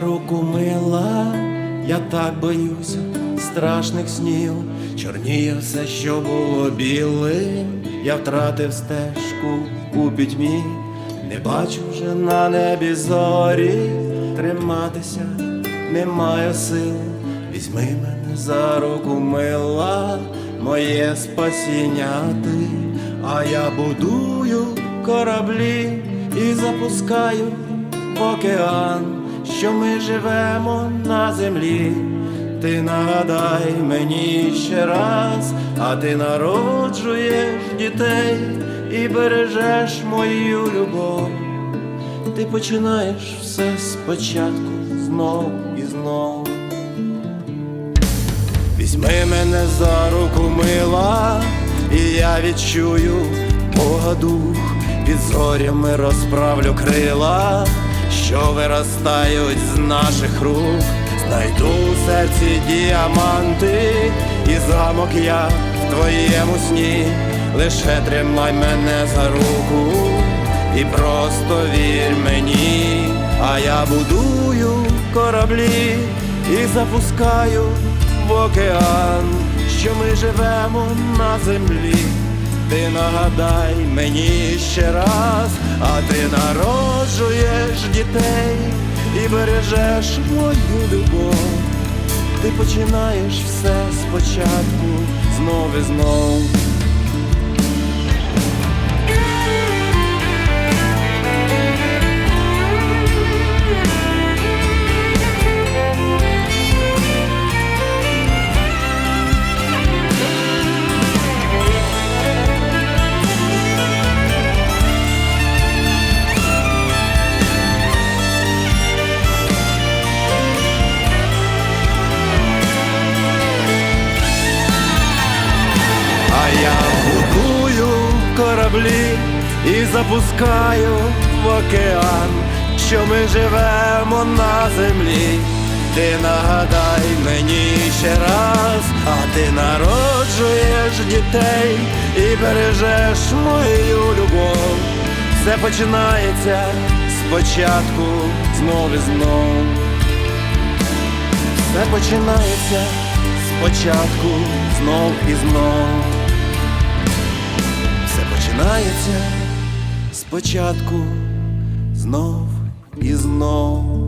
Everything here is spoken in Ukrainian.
руку мила, я так боюся страшних снів, чорніє все, що було білим, я втратив стежку у пітьмі, не бачу вже на небі зорі, триматися не маю сил, візьми мене за руку мила, моє спасіння ти, а я будую кораблі і запускаю в океан, що ми живемо на землі. Ти нагадай мені ще раз, а ти народжуєш дітей і бережеш мою любов. Ти починаєш все спочатку знов і знов. Візьми мене за руку мила, і я відчую Бога дух, під зорями розправлю крила, що виростають з наших рук, знайду у серці діаманти, і замок я в твоєму сні, лише тримай мене за руку і просто вір мені, а я будую кораблі і запускаю в океан, що ми живемо на землі. Ти нагадай мені ще раз, а ти народжуєш дітей і бережеш мою любов. Ти починаєш все спочатку, знов і знов. Кораблі і запускаю в океан, що ми живемо на землі. Ти нагадай мені ще раз, а ти народжуєш дітей і бережеш мою любов. Все починається спочатку, знов і знов. Все починається спочатку, знов і знов. Починається спочатку, знов і знов.